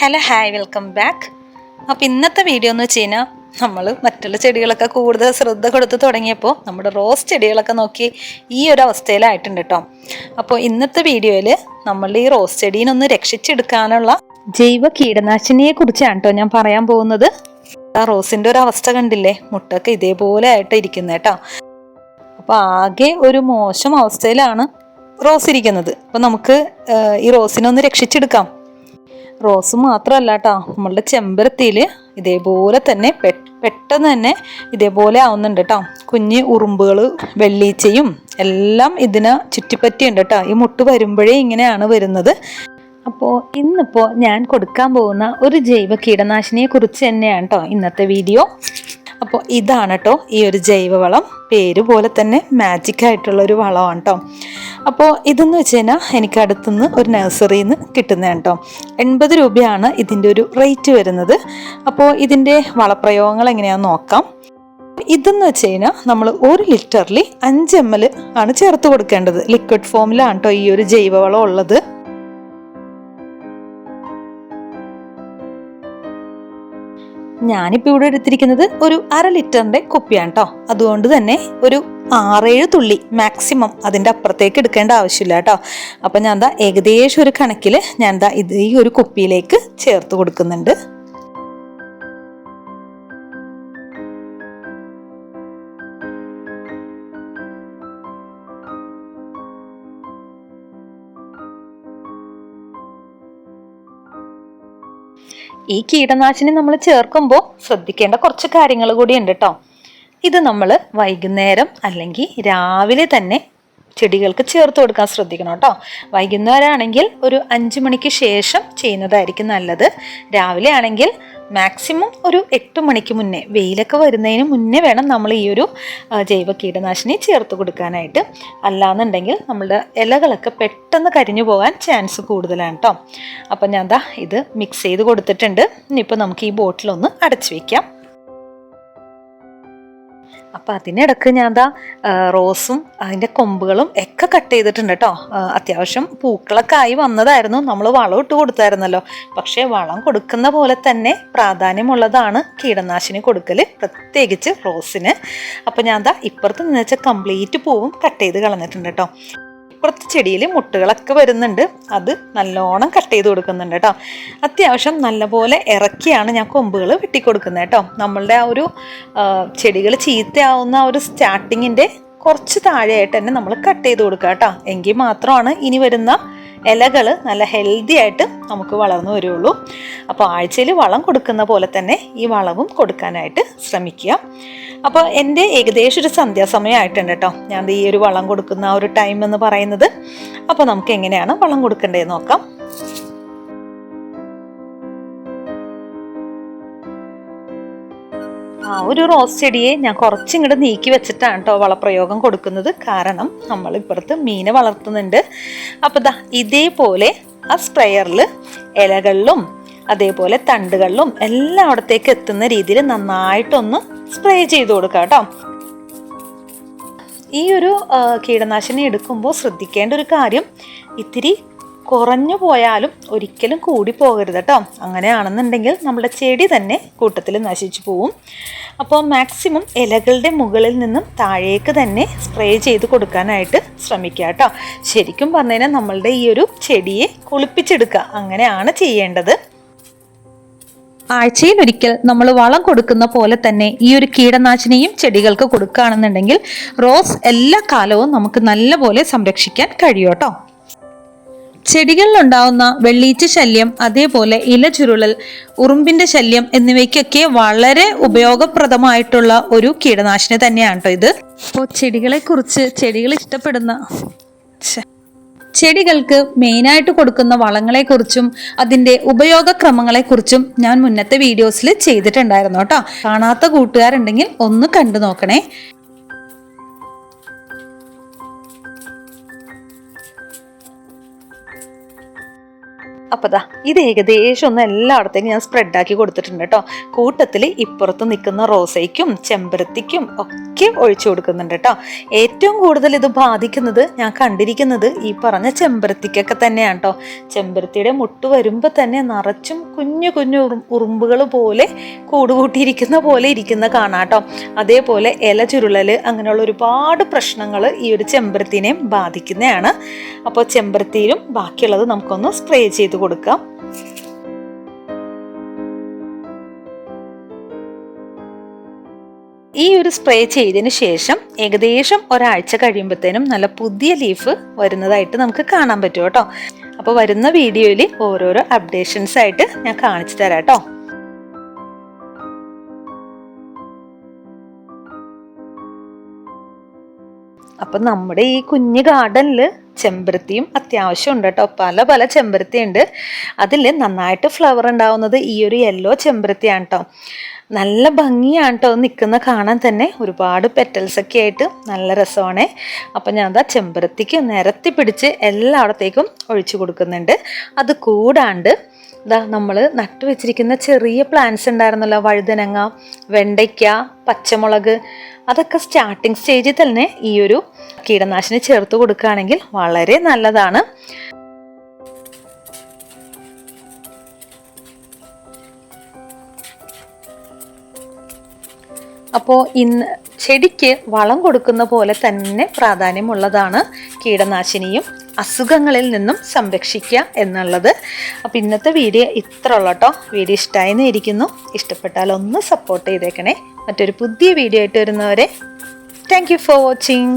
Hello hi welcome back അപ്പോൾ ഇന്നത്തെ video എന്ന് വെച്ച് കഴിഞ്ഞാൽ നമ്മൾ മറ്റുള്ള ചെടികളൊക്കെ കൂടുതൽ ശ്രദ്ധ കൊടുത്ത് തുടങ്ങിയപ്പോൾ നമ്മുടെ റോസ് ചെടികളൊക്കെ നോക്കി ഈ ഒരു അവസ്ഥയിലായിട്ടുണ്ട് കേട്ടോ അപ്പോൾ ഇന്നത്തെ വീഡിയോയിൽ നമ്മൾ ഈ റോസ് ചെടീനൊന്ന് രക്ഷിച്ചെടുക്കാനുള്ള ജൈവ കീടനാശിനിയെ കുറിച്ചാണ് കേട്ടോ ഞാൻ പറയാൻ പോകുന്നത്. ആ റോസിന്റെ ഒരു അവസ്ഥ കണ്ടില്ലേ? മുട്ടൊക്കെ ഇതേപോലെ ആയിട്ട് ഇരിക്കുന്നത് കേട്ടോ അപ്പോൾ ആകെ ഒരു മോശം അവസ്ഥയിലാണ് റോസ് ഇരിക്കുന്നത്. അപ്പോൾ നമുക്ക് ഈ റോസിനെ ഒന്ന് രക്ഷിച്ചെടുക്കാം. റോസ് മാത്രമല്ല കേട്ടോ നമ്മളുടെ ചെമ്പരത്തിയിൽ ഇതേപോലെ തന്നെ പെട്ടെന്ന് തന്നെ ഇതേപോലെ ആവുന്നുണ്ട് കേട്ടോ കുഞ്ഞ് ഉറുമ്പുകൾ വെള്ളീച്ചയും എല്ലാം ഇതിനെ ചുറ്റിപ്പറ്റിയുണ്ട് കേട്ടോ ഈ മുട്ട് വരുമ്പോഴേ ഇങ്ങനെയാണ് വരുന്നത്. അപ്പോൾ ഇന്നിപ്പോൾ ഞാൻ കൊടുക്കാൻ പോകുന്ന ഒരു ജൈവ കീടനാശിനിയെ കുറിച്ച് തന്നെയാണ് കേട്ടോ ഇന്നത്തെ വീഡിയോ. അപ്പോൾ ഇതാണ് കേട്ടോ ഈ ഒരു ജൈവവളം. പേര് പോലെ തന്നെ മാജിക് ആയിട്ടുള്ള ഒരു വളമാണ് കേട്ടോ അപ്പോൾ ഇതെന്ന് വെച്ച് കഴിഞ്ഞാൽ എനിക്ക് അടുത്തുനിന്ന് ഒരു നഴ്സറിയിൽ നിന്ന് കിട്ടുന്നതാണ് കേട്ടോ എൺപത് രൂപയാണ് ഇതിന്റെ ഒരു റേറ്റ് വരുന്നത്. അപ്പോൾ ഇതിന്റെ വളപ്രയോഗങ്ങൾ എങ്ങനെയാണെന്ന് നോക്കാം. ഇതെന്ന് വെച്ച് കഴിഞ്ഞാൽ നമ്മൾ ഒരു ലിറ്ററിൽ അഞ്ച് എം എൽ ആണ് ചേർത്ത് കൊടുക്കേണ്ടത്. ലിക്വിഡ് ഫോമിലാണ് കേട്ടോ ഈ ഒരു ജൈവവളം ഉള്ളത്. ഞാനിപ്പോൾ ഇവിടെ എടുത്തിരിക്കുന്നത് ഒരു അര ലിറ്ററിന്റെ കുപ്പിയാണ് കേട്ടോ അതുകൊണ്ട് തന്നെ ഒരു ആറേഴ് തുള്ളി മാക്സിമം അതിന്റെ അപ്പുറത്തേക്ക് എടുക്കേണ്ട ആവശ്യമില്ല കേട്ടോ അപ്പം ഞാൻ എന്താ ഏകദേശം ഒരു കണക്കിൽ ഞാൻ എന്താ ഇത് ഈ ഒരു കുപ്പിയിലേക്ക് ചേർത്ത് കൊടുക്കുന്നുണ്ട്. ഈ കീടനാശിനി നമ്മൾ ചേർക്കുമ്പോൾ ശ്രദ്ധിക്കേണ്ട കുറച്ച് കാര്യങ്ങൾ കൂടി ഉണ്ട് കേട്ടോ ഇത് നമ്മൾ വൈകുന്നേരം അല്ലെങ്കിൽ രാവിലെ തന്നെ ചെടികൾക്ക് ചേർത്ത് കൊടുക്കാൻ ശ്രദ്ധിക്കണം കേട്ടോ. വൈകുന്നേരം ആണെങ്കിൽ ഒരു അഞ്ച് മണിക്ക് ശേഷം ചെയ്യുന്നതായിരിക്കും നല്ലത്. രാവിലെ ആണെങ്കിൽ മാക്സിമം ഒരു എട്ട് മണിക്ക് മുന്നേ വെയിലൊക്കെ വരുന്നതിന് മുന്നേ വേണം നമ്മൾ ഈ ഒരു ജൈവ കീടനാശിനി ചേർത്ത് കൊടുക്കാനായിട്ട്. അല്ലാന്നുണ്ടെങ്കിൽ നമ്മളുടെ ഇലകളൊക്കെ പെട്ടെന്ന് കരിഞ്ഞു പോകാൻ ചാൻസ് കൂടുതലാണ് കേട്ടോ. അപ്പം ഞാൻ ദാ ഇത് മിക്സ് ചെയ്ത് കൊടുത്തിട്ടുണ്ട്. ഇനിയിപ്പോൾ നമുക്ക് ഈ ബോട്ടിലൊന്ന് അടച്ചു വെക്കാം. അപ്പം അതിനിടക്ക് ഞാൻ ദാ റോസും അതിന്റെ കൊമ്പുകളും ഒക്കെ കട്ട് ചെയ്തിട്ടുണ്ട് കേട്ടോ അത്യാവശ്യം പൂക്കളൊക്കെ ആയി വന്നതായിരുന്നു. നമ്മൾ വളം ഇട്ട് കൊടുത്തായിരുന്നല്ലോ. പക്ഷേ വളം കൊടുക്കുന്ന പോലെ തന്നെ പ്രാധാന്യമുള്ളതാണ് കീടനാശിനി കൊടുക്കൽ പ്രത്യേകിച്ച് റോസിന്. അപ്പം ഞാൻ ദാ ഇപ്പുറത്ത് നിന്ന് വെച്ചാൽ കംപ്ലീറ്റ് പൂവും കട്ട് ചെയ്ത് കളഞ്ഞിട്ടുണ്ട് കേട്ടോ ഇപ്പുറത്തെ ചെടിയിൽ മുട്ടുകളൊക്കെ വരുന്നുണ്ട്. അത് നല്ലോണം കട്ട് ചെയ്ത് കൊടുക്കുന്നുണ്ട് കേട്ടോ അത്യാവശ്യം നല്ലപോലെ ഇറക്കിയാണ് ഞാൻ കൊമ്പുകൾ വെട്ടിക്കൊടുക്കുന്നത് കേട്ടോ നമ്മളുടെ ആ ഒരു ചെടികൾ ചീത്തയാവുന്ന ആ ഒരു സ്റ്റാർട്ടിങ്ങിന്റെ കുറച്ച് താഴെയായിട്ട് തന്നെ നമ്മൾ കട്ട് ചെയ്ത് കൊടുക്കുക കേട്ടോ എങ്കിൽ മാത്രമാണ് ഇനി വരുന്ന ഇലകൾ നല്ല ഹെൽത്തി ആയിട്ട് നമുക്ക് വളർന്നു വരുള്ളൂ. അപ്പോൾ ആഴ്ചയിൽ വളം കൊടുക്കുന്ന പോലെ തന്നെ ഈ വളവും കൊടുക്കാനായിട്ട് ശ്രമിക്കുക. അപ്പോൾ എന്റെ ഏകദേശം ഒരു സന്ധ്യാസമയമായിട്ടുണ്ട് കേട്ടോ. ഞാൻ ഈ ഒരു വളം കൊടുക്കുന്ന ഒരു ടൈം എന്ന് പറയുന്നത്. അപ്പോൾ നമുക്ക് എങ്ങനെയാണ് വളം കൊടുക്കേണ്ടതെന്ന് നോക്കാം. ആ ഒരു റോസ് ചെടിയെ ഞാൻ കുറച്ചിങ്ങോട്ട് നീക്കി വെച്ചിട്ടാണ് കേട്ടോ വളപ്രയോഗം കൊടുക്കുന്നത്. കാരണം നമ്മൾ ഇപ്പുറത്ത് മീനെ വളർത്തുന്നുണ്ട്. അപ്പോൾ ദാ ഇതേപോലെ ആ സ്പ്രെയറിൽ ഇലകളിലും അതേപോലെ തണ്ടുകളിലും എല്ലാം അവിടത്തേക്ക് എത്തുന്ന രീതിയിൽ നന്നായിട്ടൊന്ന് സ്പ്രേ ചെയ്ത് കൊടുക്കാം കേട്ടോ ഈ ഒരു കീടനാശിനി എടുക്കുമ്പോൾ ശ്രദ്ധിക്കേണ്ട ഒരു കാര്യം ഇത്തിരി കുറഞ്ഞു പോയാലും ഒരിക്കലും കൂടി പോകരുത് കേട്ടോ. അങ്ങനെയാണെന്നുണ്ടെങ്കിൽ നമ്മുടെ ചെടി തന്നെ കൂട്ടത്തിൽ നശിച്ചു പോവും. അപ്പോൾ മാക്സിമം ഇലകളുടെ മുകളിൽ നിന്നും താഴേക്ക് തന്നെ സ്പ്രേ ചെയ്ത് കൊടുക്കാനായിട്ട് ശ്രമിക്കുക കേട്ടോ. ശരിക്കും പറഞ്ഞു നമ്മളുടെ ഈ ഒരു ചെടിയെ കുളിപ്പിച്ചെടുക്കുക അങ്ങനെയാണ് ചെയ്യേണ്ടത്. ആഴ്ചയിൽ ഒരിക്കൽ നമ്മൾ വളം കൊടുക്കുന്ന പോലെ തന്നെ ഈ ഒരു കീടനാശിനിയും ചെടികൾക്ക് കൊടുക്കുകയാണെന്നുണ്ടെങ്കിൽ റോസ് എല്ലാ കാലവും നമുക്ക് നല്ലപോലെ സംരക്ഷിക്കാൻ കഴിയും കേട്ടോ. ചെടികളിലുണ്ടാവുന്ന വെള്ളീച്ച ശല്യം അതേപോലെ ഇല ചുരുളൽ ഉറുമ്പിന്റെ ശല്യം എന്നിവയ്ക്കൊക്കെ വളരെ ഉപയോഗപ്രദമായിട്ടുള്ള ഒരു കീടനാശിനി തന്നെയാണ് കേട്ടോ ഇത്. അപ്പോൾ ചെടികളെ കുറിച്ച് ചെടികൾ ഇഷ്ടപ്പെടുന്ന. ചെടികൾക്ക് മെയിനായിട്ട് കൊടുക്കുന്ന വളങ്ങളെക്കുറിച്ചും അതിന്റെ ഉപയോഗക്രമങ്ങളെക്കുറിച്ചും ഞാൻ മുന്നത്തെ വീഡിയോസിൽ ചെയ്തിട്ടുണ്ടായിരുന്നു കേട്ടോ കാണാത്ത കൂട്ടുകാരുണ്ടെങ്കിൽ ഒന്ന് കണ്ടു നോക്കണേ. അപ്പോൾ ദാ ഇത് ഏകദേശം ഒന്ന് എല്ലായിടത്തേക്കും ഞാൻ സ്പ്രെഡാക്കി കൊടുത്തിട്ടുണ്ട് കേട്ടോ. കൂട്ടത്തിൽ ഇപ്പുറത്ത് നിൽക്കുന്ന റോസയ്ക്കും ചെമ്പരത്തിക്കും ഒക്കെ ഇടയ്ക്ക് ഒഴിച്ചു കൊടുക്കുന്നുണ്ട് കേട്ടോ. ഏറ്റവും കൂടുതൽ ഇത് ബാധിക്കുന്നത് ഞാൻ കണ്ടിരിക്കുന്നത് ഈ പറഞ്ഞ ചെമ്പരത്തിക്കൊക്കെ തന്നെയാണ് കേട്ടോ. ചെമ്പരത്തിയുടെ മുട്ട് വരുമ്പോൾ തന്നെ നിറച്ചും കുഞ്ഞു കുഞ്ഞു ഉറുമ്പുകൾ പോലെ കൂടുകൂട്ടിയിരിക്കുന്ന പോലെ ഇരിക്കുന്ന കാണാം കേട്ടോ. അതേപോലെ ഇല ചുരുളൽ അങ്ങനെയുള്ള ഒരുപാട് പ്രശ്നങ്ങൾ ഈ ഒരു ചെമ്പരത്തിനെയും ബാധിക്കുന്നതാണ്. അപ്പോൾ ചെമ്പരത്തിയിലും ബാക്കിയുള്ളത് നമുക്കൊന്ന് സ്പ്രേ ചെയ്ത് കൊടുക്കാം. ഈ ഒരു സ്പ്രേ ചെയ്തതിന് ശേഷം ഏകദേശം ഒരാഴ്ച കഴിയുമ്പോഴത്തേനും നല്ല പുതിയ ലീഫ് വരുന്നതായിട്ട് നമുക്ക് കാണാൻ പറ്റും കേട്ടോ. അപ്പോൾ വരുന്ന വീഡിയോയിൽ ഓരോരോ അപ്ഡേഷൻസ് ആയിട്ട് ഞാൻ കാണിച്ചു തരാം കേട്ടോ. അപ്പം നമ്മുടെ ഈ കുഞ്ഞു ഗാർഡനിൽ ചെമ്പരത്തിയും അത്യാവശ്യം ഉണ്ട് കേട്ടോ. പല പല ചെമ്പരത്തി ഉണ്ട് അതിൽ നന്നായിട്ട് ഫ്ലവർ ഉണ്ടാവുന്നത് ഈ ഒരു യെല്ലോ ചെമ്പരത്തിയാണ് കേട്ടോ. നല്ല ഭംഗിയാണ് കേട്ടോ നിൽക്കുന്ന കാണാൻ തന്നെ ഒരുപാട് പെറ്റൽസൊക്കെ ആയിട്ട് നല്ല രസമാണ്. അപ്പം ഞാൻ അതാ ചെമ്പരത്തിക്ക് നിരത്തി പിടിച്ച് എല്ലായിടത്തേക്കും ഒഴിച്ചു കൊടുക്കുന്നുണ്ട്. അത് കൂടാണ്ട് ഇതാ നമ്മൾ നട്ടു വെച്ചിരിക്കുന്ന ചെറിയ പ്ലാന്റ്സ് ഉണ്ടായിരുന്നല്ലോ. വഴുതനങ്ങ വെണ്ടയ്ക്ക പച്ചമുളക് അതൊക്കെ സ്റ്റാർട്ടിങ് സ്റ്റേജിൽ തന്നെ ഈ ഒരു കീടനാശിനി ചേർത്ത് കൊടുക്കുകയാണെങ്കിൽ വളരെ നല്ലതാണ്. അപ്പോൾ ഇന്ന് ചെടിക്ക് വളം കൊടുക്കുന്ന പോലെ തന്നെ പ്രാധാന്യമുള്ളതാണ് കീടനാശിനിയും അസുഖങ്ങളിൽ നിന്നും സംരക്ഷിക്കുക എന്നുള്ളത്. അപ്പോൾ ഇന്നത്തെ വീഡിയോ ഇത്ര ഉള്ളൂ കേട്ടോ. വീഡിയോ ഇഷ്ടമായെന്ന് ഇരിക്കുന്നു ഇഷ്ടപ്പെട്ടാൽ ഒന്ന് സപ്പോർട്ട് ചെയ്തേക്കണേ. മറ്റൊരു പുതിയ വീഡിയോ ആയിട്ട് വരുന്നവരെ താങ്ക് ഫോർ വാച്ചിങ്